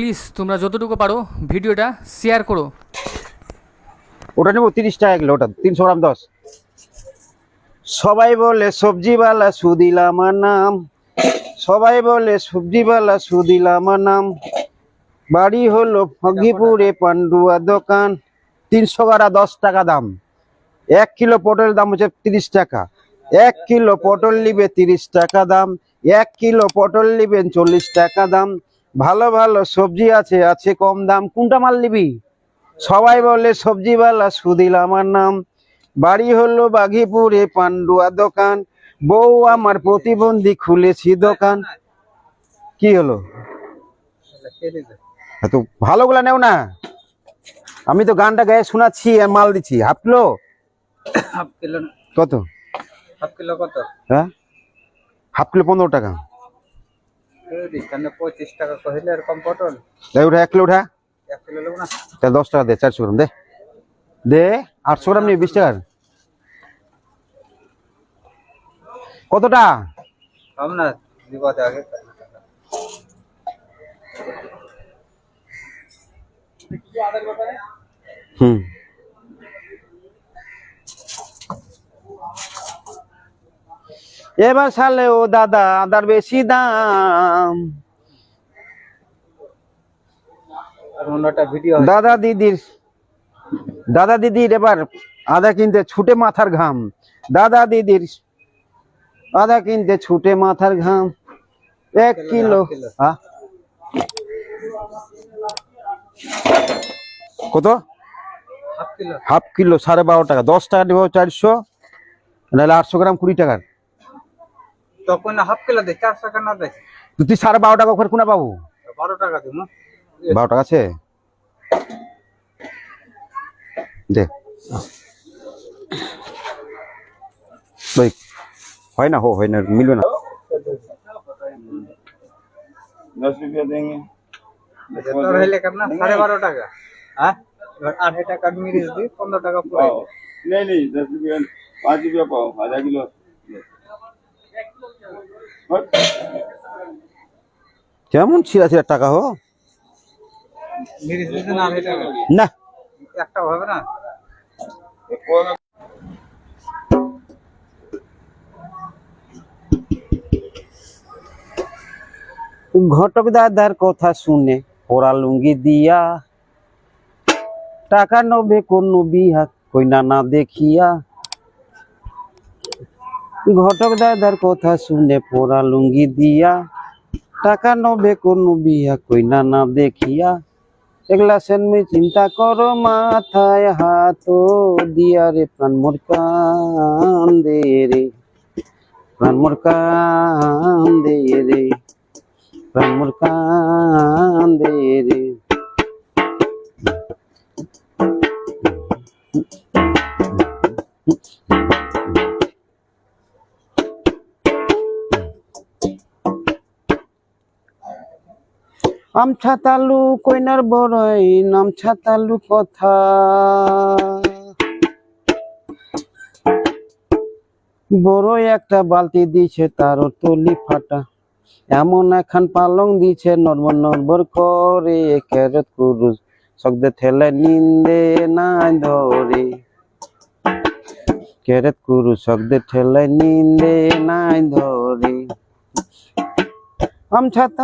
Please তোমরা যতটুকু পারো ভিডিওটা শেয়ার করো। ওটা নেব তিরিশ টাকা কিলো, ওটা তিনশো গ্রাম দশ। সবাই বলে সবজিওয়ালা সুদিলা আমার নাম সবাই বলে সবজিওয়ালা সুদিলা আমার নাম বাড়ি হলো ফগিপুরে পান্ডুয়া দোকান। তিনশো গাড়া দশ টাকা দাম। এক কিলো পটলের দাম হচ্ছে তিরিশ টাকা। এক কিলো পটল নিবে তিরিশ টাকা দাম। এক কিলো পটল নিবেন চল্লিশ টাকা দাম। ভালো ভালো সবজি আছে আছে কম দাম। কোনটা মাল নিবি? সবাই বলে সবজিওয়ালা সুদিল আমার নাম। বাড়ি হলো বাঘিপুরে পান্ডুয়া দোকান। বউ আমার প্রতিবন্ধী খুলেছি দোকান। কি হলো? এত ভালোগুলা নেও না। আমি তো গানটা গায়ে শোনাচ্ছি আর মাল দিচ্ছি। Half kilo? হাফ কিলো কত? হাফ কিলো কত? হ্যাঁ? হাফ কিলো পনেরো টাকা। পঁচিশ টাকা কহিলে এরকম পটল তাই ওটা এক কিলো ওঠা এক কিলো নেব না তাহলে দশ টাকা দে চারশো গ্রাম দে দে আটশো গ্রাম নিবি বিশ টাকার কতটা কম না বিপদে আগে হুম এবার সালে ও দাদা আদার বেশি দাম। দাদা দিদির দাদা দিদির এবার আদা কিনতে ছুটে মাথার ঘাম। দাদা দিদির আদা কিনতে ছুটে মাথার ঘাম। এক কিলো কত? Half kilo. সাড়ে বারো টাকা। দশ টাকা নেব চারশো নাহলে আটশো গ্রাম কুড়ি টাকার। তখন হাফ কিলো দেয় চারশো টাকা দেয়। তুই সাড়ে বারো টাকা ওখানে কোনা পাবো? বারো টাকা দিব। বারো টাকা আছে? দে। হয় না হো হয় না মিলবে না। দশ রুপিয়া দেঙ্গে সাড়ে বারো টাকা। হ্যাঁ? টাকা পনেরো টাকা পুরো নেই দশ রুপিয়া পাঁচ রুপিয়া পাও আধা কিলো। কেমন ছিঁড়া ছিঁড়া টাকা হো? না। একটা হবে না ঘটক দাদার কথা শুনে ওরা লুঙ্গি দিয়া টাকা নবে কোন বিহা কইনা না দেখিয়া ঘটক দাদার কথা শুনে পোড়া লুঙ্গি দিয়া টাকা নবে কোন বিয়া কইনা না দেখিয়া। এগুলা সেনমি চিন্তা করো মাথায় হাত দিয়া রে প্রাণ মোর কান্দে রে। প্রাণ মোর কান্দে রে। প্রাণ মোর কান্দে রে। আম ছাতালু কইনার বড়ই নাম ছাতালু কথা। বড় একটা বালতি দিছে তারও তলি ফাটা। এমন এখন পালং দিছে নর্মর নর্বর করে ক্যারত কুরুজ সকদে ঠেলে নিন্দে নাই ধরে। ক্যারত কুরু সকদে ঠেলে নিন্দে নাই ধরে। আম ছাতা